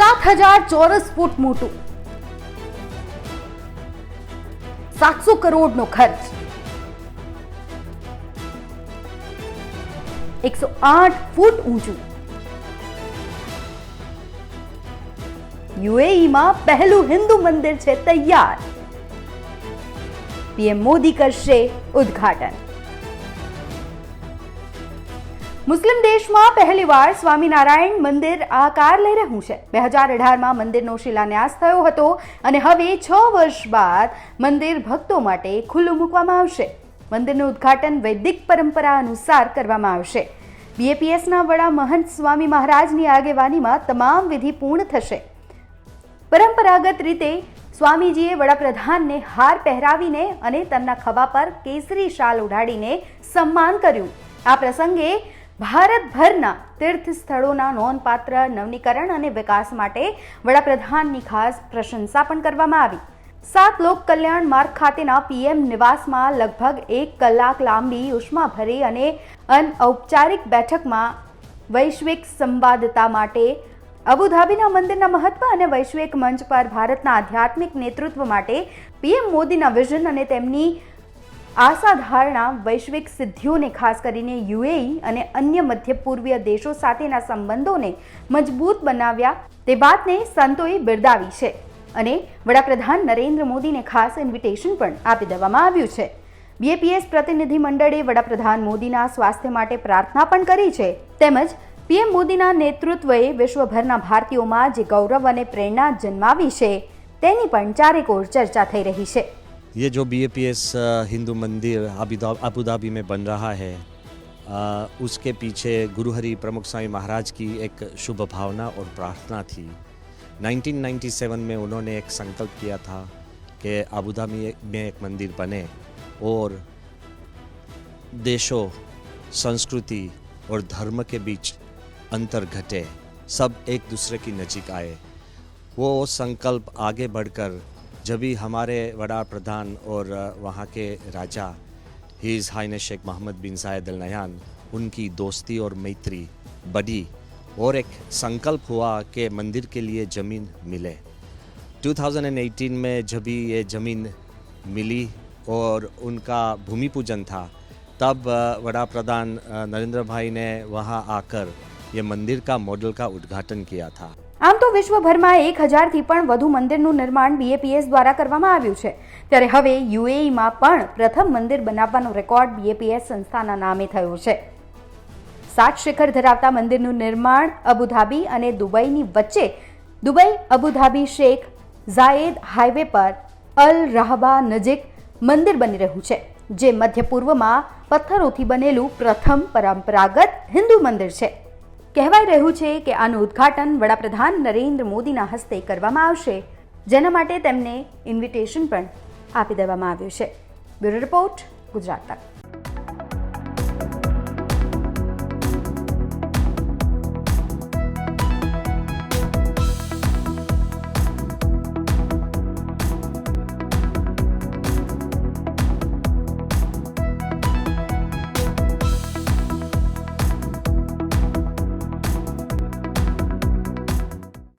સાત હજાર ચોરસ ફૂટ મોટું. સાતસો કરોડનો ખર્ચ. એકસો આઠ ફૂટ ઊંચું. યુએઈમાં પહેલું હિન્દુ મંદિર છે તૈયાર. પીએમ મોદી કરશે ઉદ્ઘાટન. મુસ્લિમ દેશમાં પહેલીવાર સ્વામિનારાયણ મંદિર આકાર લઈ રહ્યું છે. બે હજાર અઢારમાં મંદિરનો શિલાન્યાસ થયો હતો અને હવે છ વર્ષ બાદ મંદિર ભક્તો માટે ખુલ્લું મૂકવામાં આવશે. મંદિરનું ઉદ્ઘાટન વૈદિક પરંપરા અનુસાર કરવામાં આવશે. બીએપીએસના વડા મહંત સ્વામી મહારાજની આગેવાનીમાં તમામ વિધિ પૂર્ણ થશે. પરંપરાગત રીતે સ્વામીજીએ વડાપ્રધાનને હાર પહેરાવીને અને તેમના ખભા પર કેસરી શાલ ઉડાડીને સન્માન કર્યું. આ પ્રસંગે ભારતભરના તીર્થ સ્થળોના નોંધપાત્ર નવનીકરણ અને વિકાસ માટે વડાપ્રધાનની ખાસ પ્રશંસા પણ કરવામાં આવી. સાત લોક કલ્યાણ માર્ગ ખાતેના પીએમ નિવાસમાં લગભગ એક કલાક લાંબી ઉષ્માભરી અને અનૌપચારિક બેઠકમાં વૈશ્વિક સંવાદતા માટે, અબુધાબીના મંદિરના મહત્વ અને વૈશ્વિક મંચ પર ભારતના આધ્યાત્મિક નેતૃત્વ માટે પીએમ મોદીના વિઝન અને તેમની આશા સાધારણા વૈશ્વિક સિદ્ધિઓને ખાસ કરીને યુએઈ અને અન્ય મધ્ય પૂર્વીય દેશો સાથેના સંબંધોને મજબૂત બનાવ્યા તે વાતને સંતોએ બિરદાવી છે અને વડાપ્રધાન નરેન્દ્ર મોદીને ખાસ ઇન્વિટેશન પણ આપી દેવામાં આવ્યું છે. બીએપીએસ પ્રતિનિધિ મંડળે વડાપ્રધાન મોદીના સ્વાસ્થ્ય માટે પ્રાર્થના પણ કરી છે. તેમજ પીએમ મોદીના નેતૃત્વએ વિશ્વભરના ભારતીયોમાં જે ગૌરવ અને પ્રેરણા જન્માવી છે તેની પણ ચારેકોર ચર્ચા થઈ રહી છે. ये जो B A P S Hindu Mandir Abu Dhabi में बन रहा है अ, उसके पीछे गुरुहरि प्रमुख स्वामी महाराज की एक शुभ भावना और प्रार्थना थी। 1997 में उन्होंने एक संकल्प किया था कि अबू धाबी में एक मंदिर बने और देशों संस्कृति और धर्म के बीच अंतर घटे सब एक दूसरे की नजीक आए। वो संकल्प आगे बढ़कर जब भी हमारे वड़ा प्रधान और वहाँ के राजा his highness Sheikh Mohammed bin Zayed Al Nahyan उनकी दोस्ती और मैत्री बढ़ी और एक संकल्प हुआ कि मंदिर के लिए ज़मीन मिले। 2018 में जब भी ये ज़मीन मिली और उनका भूमि पूजन था, तब वड़ा प्रधान नरेंद्र भाई ने वहाँ आकर ये मंदिर का मॉडल का उद्घाटन किया था। આમ તો વિશ્વભરમાં એક હજારથી પણ વધુ મંદિરનું નિર્માણ બીએપીએસ દ્વારા કરવામાં આવ્યું છે. ત્યારે હવે યુએઈમાં પણ પ્રથમ મંદિર બનાવવાનો રેકોર્ડ બીએપીએસ સંસ્થાના નામે થયો છે. સાત શિખર ધરાવતા મંદિરનું નિર્માણ અબુધાબી અને દુબઈની વચ્ચે Dubai, Abu Dhabi Sheikh Zayed highway પર અલ રાહબા નજીક મંદિર બની રહ્યું છે, જે મધ્ય પૂર્વમાં પથ્થરોથી બનેલું પ્રથમ પરંપરાગત હિન્દુ મંદિર છે. કહેવાય રહ્યું છે કે આનું ઉદ્ઘાટન વડાપ્રધાન નરેન્દ્ર મોદીના હસ્તે કરવામાં આવશે. જેના માટે તેમને ઇન્વિટેશન પણ આપી દેવામાં આવ્યું છે. બ્યુરો રિપોર્ટ ગુજરાત તક.